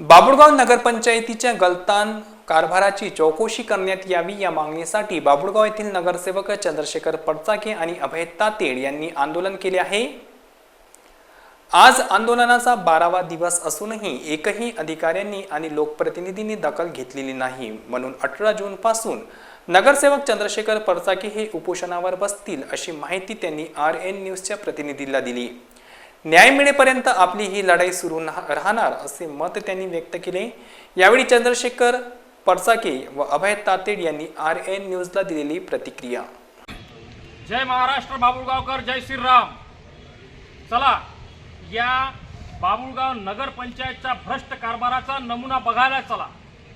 बाबुळगाव नगरपंचायतीच्या गलतान कारभाराची चौकशी करण्यात यावी या मागणीसाठी बाबुळगाव येथील नगरसेवक चंद्रशेखर पडचाके आणि अभय तातेड यांनी आंदोलन केले आहे. आज आंदोलनाचा बारावा दिवस असूनही एकही अधिकाऱ्यांनी आणि लोकप्रतिनिधींनी दखल घेतलेली नाही. म्हणून अठरा जूनपासून नगरसेवक चंद्रशेखर पडचाके हे उपोषणावर बसतील अशी माहिती त्यांनी आर एन न्यूजच्या प्रतिनिधीला दिली. न्याय मिळेपर्यंत आपली ही लढाई सुरू राहणार असे मत त्यांनी व्यक्त केले. यावेळी चंद्रशेखर पडसाके व अभय तातेड यांनी आर एन न्यूजला दिलेली प्रतिक्रिया. जय महाराष्ट्र बाबुळगावकर जय श्रीराम. चला या बाबुळगाव नगरपंचायतच्या भ्रष्ट कारभाराचा नमुना बघायला चला.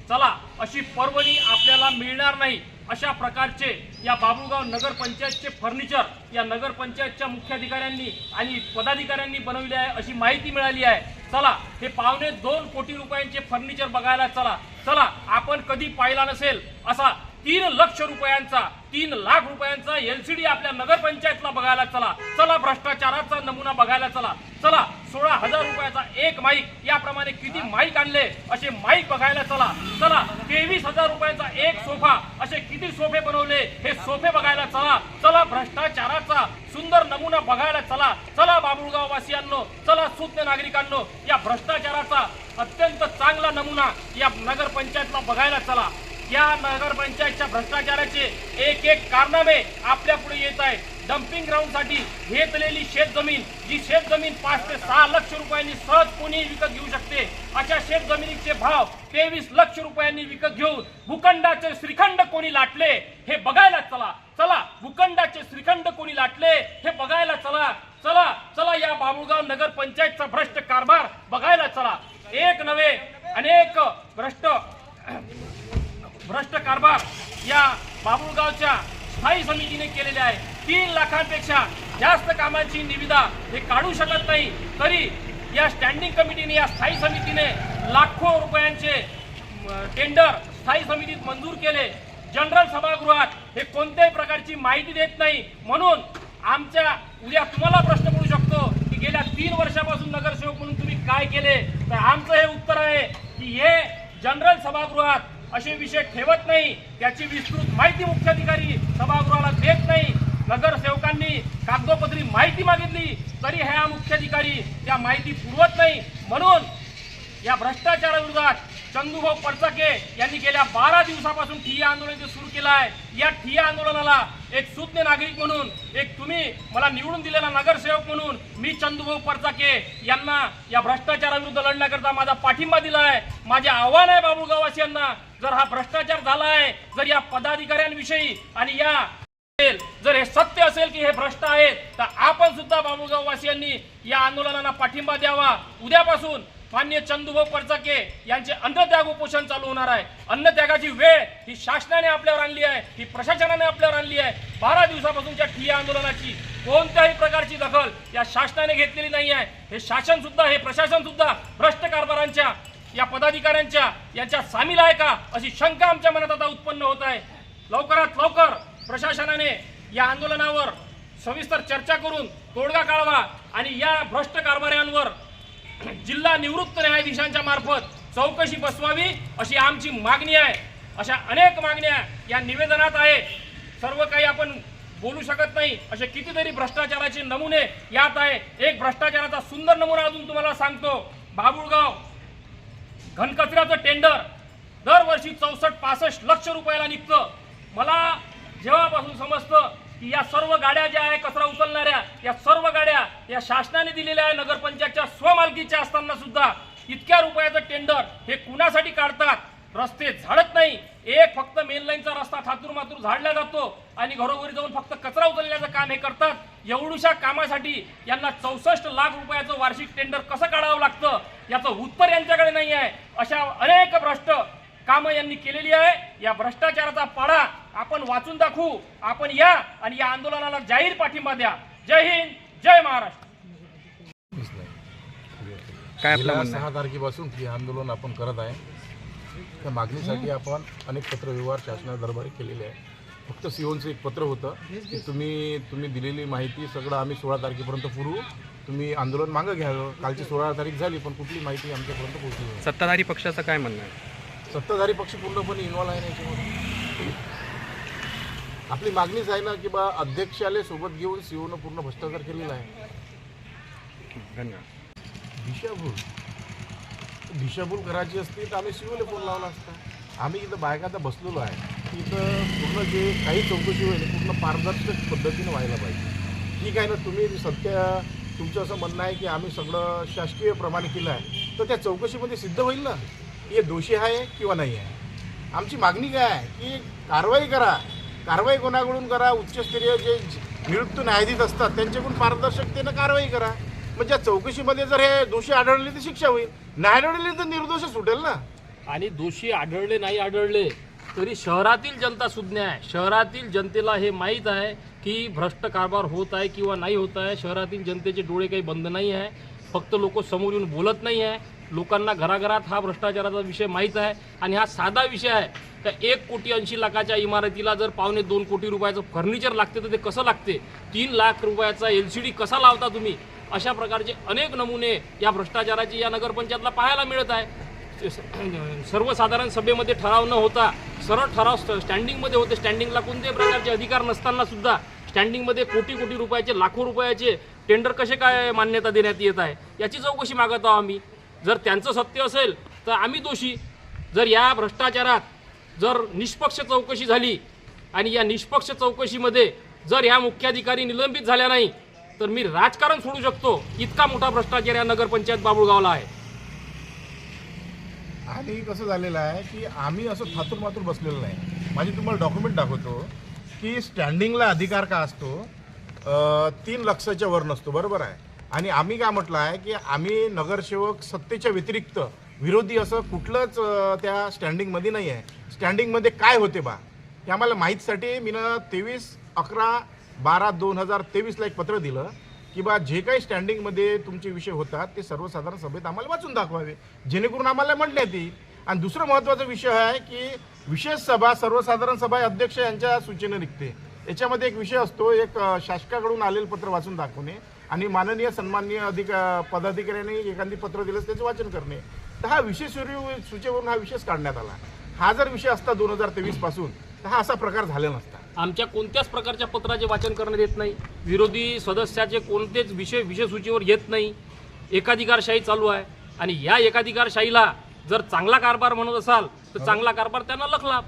चला अशी पर्वणी आपल्याला मिळणार नाही. अशा प्रकारचे या बाबुळगाव नगरपंचायतचे फर्निचर या नगरपंचायतच्या मुख्याधिकाऱ्यांनी आणि पदाधिकाऱ्यांनी बनवले आहे अशी माहिती मिळाली आहे. चला हे पावणे दोन कोटी रुपयांचे फर्निचर बघायला चला. चला आपण कधी पाहिला नसेल असा तीन लक्ष रुपयांचा तीन लाख रुपयांचा एलसीडी आपल्या नगरपंचायतला बघायला चला. चला भ्रष्टाचाराचा नमुना बघायला चला. चला सोळा हजार एक माईक याप्रमाणे किती माईक आणले? असे माईक बघायला चला. चला तेवीस हजार रुपयांचा एक सोफा असे किती सोफे बनवले? हे सोफे बघायला चला. चला भ्रष्टाचाराचा सुंदर नमुना बघायला चला. चला बाबुळगाव वासियांनो चला सुज्ञ नागरिकांनो या भ्रष्टाचाराचा अत्यंत चांगला नमुना या नगरपंचायतला बघायला चला. या नगरपंचायतच्या भ्रष्टाचाराचे एक एक कारनामे आपल्या पुढे येत आहे डम्पिंग ग्राउंडसाठी घेतलेली शेतजमीन जी शेतजमीन पाच ते सहा लक्ष रुपयांनी सहज कोणी विकत घेऊ शकते अशा शेतजमिनीचे भाव तेवीस लक्ष रुपयांनी विकत घेऊन भूखंडाचे श्रीखंड कोणी लाटले हे बघायला चला. चला भूखंडाचे श्रीखंड कोणी लाटले हे बघायला चला. चला चला या बाबुळगाव नगर पंचायतचा भ्रष्ट कारभार बघायला चला. एक नव्हे अनेक भ्रष्ट भ्रष्ट कारभार या बाबुळगावच्या स्थायी समितीने केलेले आहे. तीन लाखांपेक्षा जास्त कामांची निविदा हे काढू शकत नाही. तरी या स्टँडिंग कमिटीने या स्थायी समितीने लाखो रुपयांचे टेंडर स्थायी समितीत मंजूर केले. जनरल सभागृहात हे कोणत्याही प्रकारची माहिती देत नाही. म्हणून आमच्या उद्या तुम्हाला प्रश्न पडू शकतो की गेल्या तीन वर्षापासून नगरसेवक म्हणून तुम्ही काय केले? तर आमचं हे उत्तर आहे की हे जनरल सभागृहात असे विषय ठेवत नाही. त्याची विस्तृत माहिती मुख्याधिकारी सभागृहाला देत नाही. नगरसेवकांनी कागदोपत्री माहिती मागितली. तरी ह्या मुख्याधिकारी त्या माहिती पुरवत नाही. म्हणून या भ्रष्टाचाराविरोधात चंदूभाऊ पडचाके यांनी गेल्या बारा दिवसापासून ठिय्या आंदोलन जे सुरू केलं आहे या ठिय्या आंदोलनाला एक सुज्ञ नागरिक म्हणून एक तुम्ही मला निवडून दिलेला नगरसेवक म्हणून मी चंदूभाऊ पडचाके यांना या भ्रष्टाचाराविरुद्ध लढण्याकरता माझा पाठिंबा दिला आहे माझे आव्हान आहे बाबुळगाववासियांना. जर हा भ्रष्टाचार झाला आहे जर या पदाधिकाऱ्यांविषयी आणि या असेल जर हे सत्य असेल की हे भ्रष्ट आहेत तर आपण सुद्धा बाबुळगाव वासियांनी या आंदोलनाला पाठिंबा द्यावा. उद्यापासून मान्य चंदुभाऊ परचाके यांचे अन्नत्याग उपोषण चालू होणार आहे. अन्नत्यागाची वेळ ही शासनाने आपल्यावर आणली आहे ही प्रशासनाने आपल्यावर आणली आहे. बारा दिवसापासूनच्या ठिय्या आंदोलनाची कोणत्याही प्रकारची दखल या शासनाने घेतलेली नाही आहे. हे शासन सुद्धा हे प्रशासन सुद्धा भ्रष्ट कारभारांच्या या पदाधिकाऱ्यांच्या यांच्या सामील आहे का अशी शंका आमच्या मनात आता उत्पन्न होत आहे. लवकरात लवकर प्रशासनाने या आंदोलनावर सविस्तर चर्चा करून तोडगा काढवा आणि या भ्रष्ट कारभाऱ्यांवर जिल्हा निवृत्त न्यायाधीशांच्या मार्फत चौकशी बसवावी अशी आमची मागणी आहे. अशा अनेक मागण्या या निवेदनात आहेत. सर्व काही आपण बोलू शकत नाही. असे कितीतरी भ्रष्टाचाराचे नमुने यात आहे. एक भ्रष्टाचाराचा सुंदर नमुना अजून तुम्हाला सांगतो. बाबुळगाव घनकचऱ्याचं टेंडर दरवर्षी चौसष्ट पासष्ट लक्ष रुपयाला निघतं. मला जेव्हापासून समजतं की या सर्व गाड्या ज्या आहे कचरा उचलणाऱ्या या सर्व गाड्या या शासनाने दिलेल्या आहे नगरपंचायतच्या स्वमालकीच्या असताना सुद्धा इतक्या रुपयाचं टेंडर हे कुणासाठी काढतात? रस्ते झाडत नाही. एक फक्त मेन लाईनचा रस्ता थातूर मातूर झाडला जातो आणि घरोघरी जाऊन फक्त कचरा उचलण्याचं काम हे करतात. एवढूशा कामासाठी यांना चौसष्ट लाख रुपयाचं वार्षिक टेंडर कसं काढावं लागतं? याचं उत्तर यांच्याकडे नाही आहे. अशा अनेक भ्रष्ट कामं यांनी केलेली आहे. या भ्रष्टाचाराचा पाडा आपण वाचून दाखवू. आपण या आणि या आंदोलनाला जाहीर पाठिंबा द्या. जय हिंद जय महाराष्ट्र. काय आपलं गेल्या म्हणणं? आहे? सहा तारखेपासून हे आंदोलन आपण करत आहे. त्या मागणीसाठी आपण अनेक पत्रव्यवहार शासना दरबारी केलेले आहे. फक्त सीओनचं एक पत्र होतं की तुम्ही तुम्ही दिलेली माहिती सगळं आम्ही सोळा तारखेपर्यंत पुरवू. तुम्ही आंदोलन मागं घ्यावं कालची सोळा तारीख झाली पण कुठली माहिती आमच्यापर्यंत पोहोचली नाही. सत्ताधारी पक्षाचं काय म्हणणं आहे? सत्ताधारी पक्ष पूर्णपणे इन्व्हॉल्व आहे ना याच्यामध्ये. आपली मागणीच आहे ना की बा अध्यक्षाले सोबत घेऊन सीओनं पूर्ण भ्रष्टाचार केलेला आहे. धन्यवाद. दिशाभूल. दिशाभूल करायची असती तर आम्ही सीओला फोन लावला असता. आम्ही इथं बायका आता बसलेलो आहे. इथं पूर्ण जे काही चौकशी होईल पूर्ण पारदर्शक पद्धतीनं व्हायला पाहिजे. ठीक आहे ना तुम्ही सत्य तुमचं असं म्हणणं आहे की आम्ही सगळं शासकीय प्रमाणे केलं आहे. तर त्या चौकशीमध्ये सिद्ध होईल ना? की हे दोषी आहे किंवा नाही आहे? आमची मागणी काय आहे? की कारवाई करा. कारवाई कोणाकडून करा? उच्चस्तरीय जे नियुक्त न्यायाधीश असतात त्यांच्याकडून पारदर्शकतेनं कारवाई करा. मग ज्या चौकशीमध्ये जर हे दोषी आढळले तर शिक्षा होईल. नाही आढळले तर निर्दोष सुटेल ना? आणि दोषी आढळले नाही आढळले तरी शहरातील जनता सुज्ञ आहे. शहरातील जनतेला हे माहीत आहे की भ्रष्ट कारभार होत आहे किंवा नाही होत आहे. शहरातील जनतेचे डोळे काही बंद नाही आहे. फक्त लोक समोर येऊन बोलत नाही आहे. लोकांना घराघरात हा भ्रष्टाचाराचा विषय माहीत आहे. आणि हा साधा विषय आहे. तर एक कोटी ऐंशी लाखाच्या इमारतीला जर पावणे दोन कोटी रुपयाचं फर्निचर लागते तर ते कसं लागते? तीन लाख रुपयाचा एल सी डी कसा लावता तुम्ही? अशा प्रकारचे अनेक नमुने या भ्रष्टाचाराचे या नगरपंचायतला पाहायला मिळत आहे. सर्वसाधारण सभेमध्ये ठराव न होता सरळ ठराव स्ट- स्टँडिंगमध्ये होते. स्टँडिंगला कोणत्याही प्रकारचे अधिकार नसताना सुद्धा स्टँडिंगमध्ये कोटी कोटी रुपयाचे लाखो रुपयाचे टेंडर कसे काय मान्यता देण्यात येत आहे? याची चौकशी मागत आहोत आम्ही. जर त्यांचं सत्य असेल तर आम्ही दोषी. जर या भ्रष्टाचारात जर निष्पक्ष चौकशी झाली आणि या निष्पक्ष चौकशीमध्ये जर ह्या मुख्याधिकारी निलंबित झाल्या नाही तर मी राजकारण सोडू शकतो. इतका मोठा भ्रष्टाचार या नगरपंचायत बाबुळगावला आहे. आणि कसं झालेलं आहे की आम्ही असं थातूर मातूर बसलेलो नाही. माझी तुम्हाला डॉक्युमेंट दाखवतो की स्टँडिंगला अधिकार का असतो? तीन लक्षाच्या वर नसतो. बरोबर आहे? आणि आम्ही काय म्हटलं आहे की आम्ही नगरसेवक सत्तेच्या व्यतिरिक्त विरोधी असं कुठलंच त्या स्टँडिंगमध्ये नाही आहे. स्टँडिंगमध्ये काय होते बा? हे आम्हाला माहीतसाठी मी तेवीस अकरा बारा दोन हजार तेवीसला एक पत्र दिलं की बा जे काही स्टँडिंगमध्ये तुमचे विषय होतात ते सर्वसाधारण सभेत आम्हाला वाचून दाखवावे. जेणेकरून आम्हाला म्हणण्यात येईल आणि दुसरं महत्त्वाचा विषय आहे की विशेष सभा सर्वसाधारण सभा अध्यक्ष यांच्या सूचने निघते. याच्यामध्ये एक विषय असतो एक शासकाकडून आलेलं पत्र वाचून दाखवणे आणि माननीय सन्माननीय अधिक पदाधिकाऱ्यांनी एखादी पत्र दिलं त्याचं वाचन करणे. तर हा विशेष सूचेवरून हा विषय काढण्यात आला. हा जर विषय असता दोन हजार तेवीसपासून तर हा असा प्रकार झाला नसता. आमच्या कोणत्याच प्रकारच्या पत्राचे वाचन करण्यात येत नाही. विरोधी सदस्याचे कोणतेच विषय विषयसूचीवर येत नाही. एकाधिकारशाही चालू आहे. आणि या एकाधिकारशाहीला जर चांगला कारभार म्हणत असाल तर चांगला कारभार त्यांना लखला.